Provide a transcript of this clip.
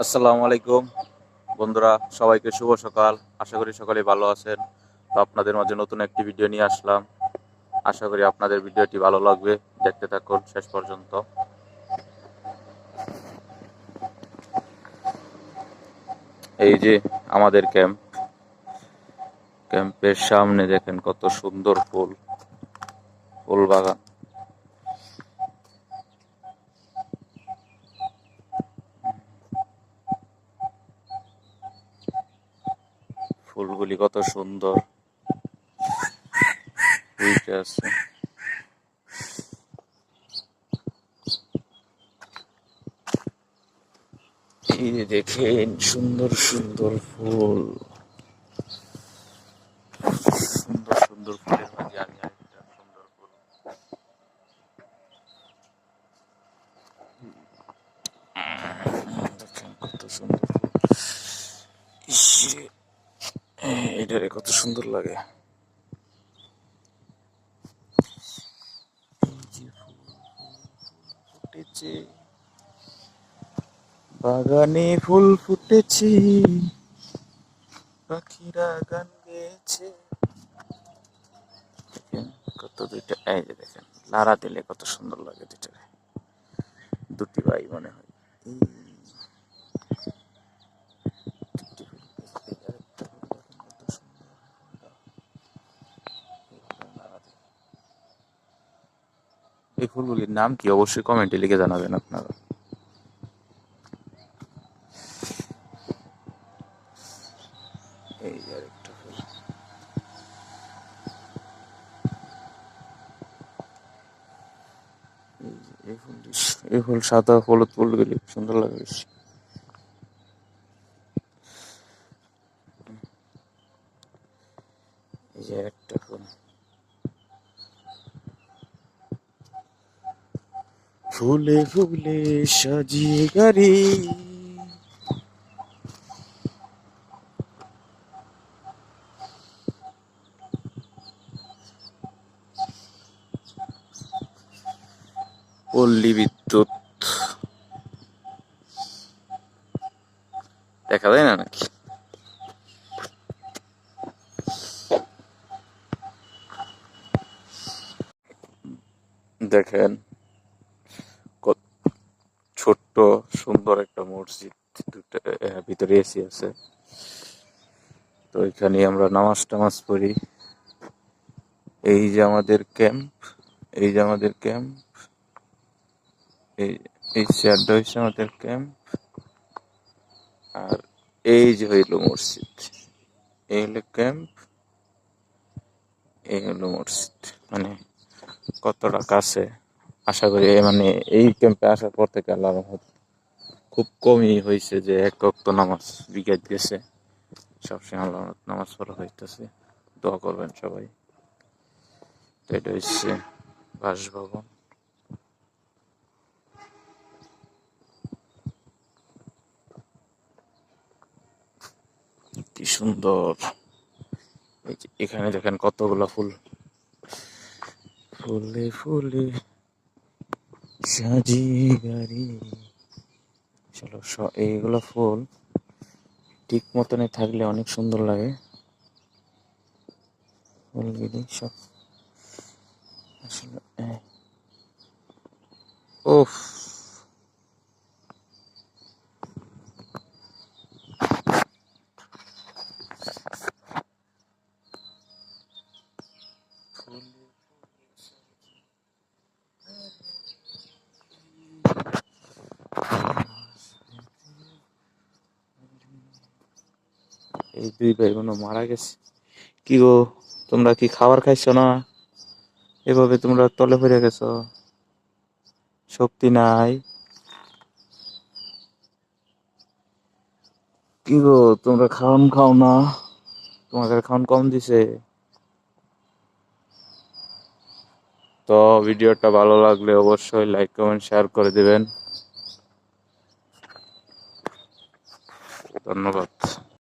আসসালামু আলাইকুম। বন্ধুরা, সবাইকে শুভ সকাল। আশা করি সকলে ভালো আছেন। তো আপনাদের মাঝে নতুন একটি ভিডিও নিয়ে আসলাম। আশা করি আপনাদের ভিডিওটি ভালো লাগবে। দেখতে থাকুন শেষ পর্যন্ত। এই যে আমাদের ক্যাম্প। ক্যাম্পের সামনে দেখেন কত সুন্দর ফুল। ফুল বাগান। ফুলগুলি কত সুন্দর। আছে। দেখেন, সুন্দর সুন্দর ফুল। সুন্দর সুন্দর ফুলের মাঝে আমি আরেকটা সুন্দর ফুল। কত সুন্দর ফুল। এটারে কত সুন্দর লাগে। বাগানে ফুল ফুটেছে, পাখিরা গান গেয়েছে। কত দুইটা, এই যে দেখেন লারা দিলে কত সুন্দর লাগে দুইটারে। দুটি ভাই মনে হয় এই দুটি ফুল, এই আরেকটা ফুল দেখেন কত সুন্দর ফুলটা। এই ফুলের লারা দিয়ে। এই ফুলগুলির নাম কি, অবশ্যই কমেন্টে লিখে জানাবেন আপনারা। এই ফুল সাদা হলুদ ফুলগুলি সুন্দর লাগে বেশি। এই একটা ফুল ফুলে ফুলে সাজিয়ে গাড়ি। পল্লী বিদ্যুৎ। দেখা যায় না নাকি? দেখেন। ছোট্ট, সুন্দর একটা মসজিদ দুটো ভিতরে এসি আছে। তো এখানে আমরা নামাজ টামাজ পড়ি। এই যে আমাদের ক্যাম্প, এই যে আমাদের ক্যাম্প, এই চেয়ারটা হচ্ছে আমাদের ক্যাম্প, আর এই যে হইল মসজিদ। এই হলো ক্যাম্প, এই হলো মসজিদ। মানে কতটা কাছে। আশা করি মানে এই ক্যাম্পে আসার পর থেকে আল্লাহ রহমত খুব কমই হয়েছে যে এক অক্ত নামাজ বিকেট গেছে। সবসময় আল্লাহ নামাজ পড়া হইতেছে। দোয়া করবেন সবাই। তো এটা হচ্ছে বাসভবন। কি সুন্দর। এখানে দেখেন কতগুলো ফুল। ফুলে ফুলে। সাজিয়ে গাড়ি চলো এইগুলো ফুল ঠিক মতনে থাকলে অনেক সুন্দর লাগে ফুলগুলি সব আসলে এই। এই দুই ভাই বোন মারা গেছে। কি গো, তোমরা কি খাবার খাইছো না? এভাবে তোমরা তলে পড়ে গেছো। শক্তি নাই। কি গো, তোমরা খাওয়ান খাও না? তোমাদের খাওয়ান কম দিছে। তো ভিডিওটা ভালো লাগলে অবশ্যই লাইক, কমেন্ট, শেয়ার করে দিবেন। ধন্যবাদ।